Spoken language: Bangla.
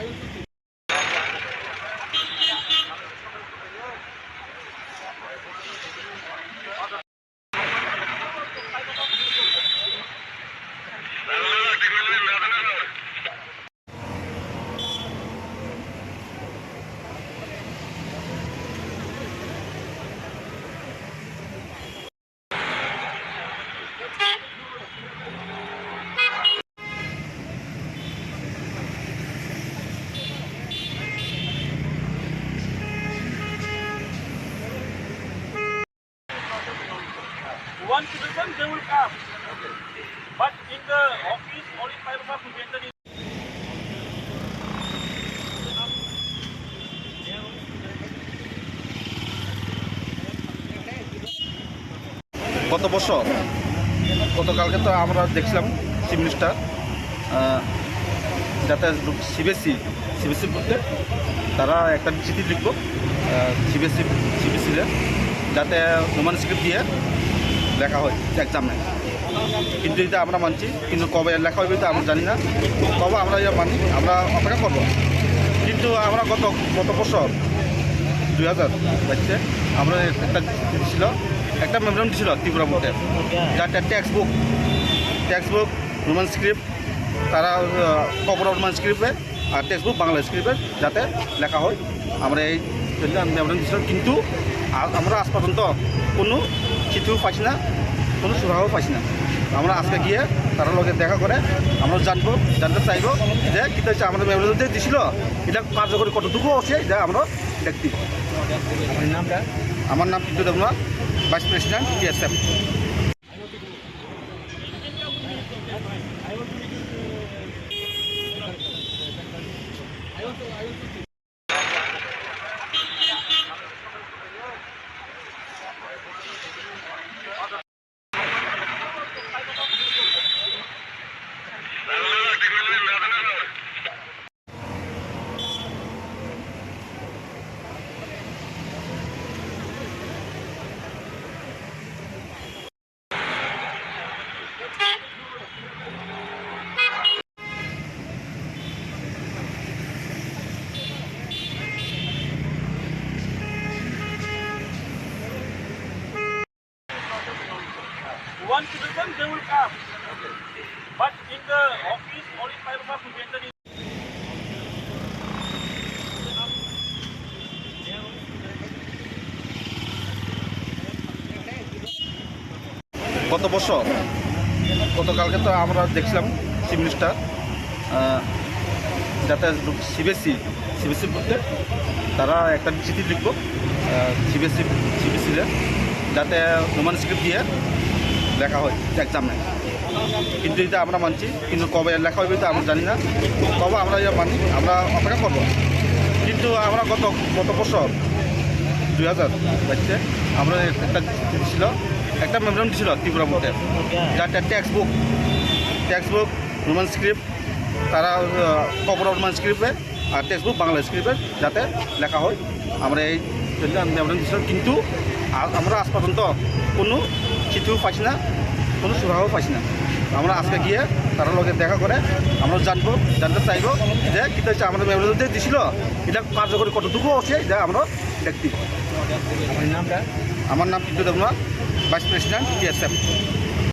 আয়োজিত One citizen, they will come. But in the office, only five of us will be entering. গত বছর গতকালকে তো আমরা দেখছিলাম চিফ মিনিস্টার যাতে সিবিএসসি সিবিএসসি বলতে তারা একটা চিঠি লিখব সিবিএসসি সিবিএসসিতে যাতে রোমান স্ক্রিপ্ট দিয়ে লেখা হয় এক্সামে কিন্তু এটা আমরা মানছি, কিন্তু কবে লেখা হবে এটা আমরা জানি না। তবে আমরা এটা মানি, আমরা অপেক্ষা করব। কিন্তু আমরা গত গত বছর, দুই হাজার বাইশে, আমরা একটা ছিল, একটা মেমোরাম ছিল ত্রিপুরা বোর্ডের যার textbook textbook Roman script তারা কপর রোমান স্ক্রিপ্টে আর টেক্সট বুক বাংলা স্ক্রিপ্টে যাতে লেখা হয়। আমরা এই জন্য মেমোরাম দিয়েছিলাম কিন্তু আমরা আজ পর্যন্ত কোনো চিঠিও পাইছি না কোনো সুরাহও পাইছি না। আমরা আজকে গিয়ে তারা লগে দেখা করে আমরা জানব জানতে চাইব যে কী হচ্ছে আমাদের মেমোরিয়াল যে দিছিল এটা কার্যকরী কতটুকু আছে এটা আমরা দেখছি নামটা? আমার নাম কিন্তু Debnath vice president PSF One citizen, they will come. But in the office, only five of us will. গত বছর গতকালকে তো আমরা দেখছিলাম চিফ মিনিস্টার যাতে সিবিএসসি সিবিএসসি বলতে তারা একটা চিঠি লিখব সিবিএসসি সিবিএসসিতে যাতে রোমান স্ক্রিপ্ট দিয়ে লেখা হয় এক্সামে কিন্তু এটা আমরা মানছি, কিন্তু কবে লেখা হবে এটা আমরা জানি না। তবে আমরা এটা মানি, আমরা অপেক্ষা করব। কিন্তু আমরা গত গত বছর, দুই হাজার বাইশে, আমরা একটা ছিল, একটা মেমোরাম ছিল ত্রিপুরা বোর্ডের যার textbook textbook Roman script তারা কপর রোমান স্ক্রিপ্টে আর টেক্সট বুক বাংলা স্ক্রিপ্টে যাতে লেখা হয়। আমরা এই জন্য মেমোরাম কিন্তু আমরা আজ পর্যন্ত কোনো চিঠিও পাইছি না কোনো সুরাহও পাইছি না। আমরা আজকে গিয়ে তারা লগে দেখা করে আমরা জানব জানতে চাইব যে কী হচ্ছে আমাদের মেমোরিয়াল যে দিছিল এটা কার্যকরী কতটুকু আছে এটা আমরা দেখছি নামটা? আমার নাম কিন্তু দেবনাথ ভাইস প্রেসিডেন্ট পিএসএফ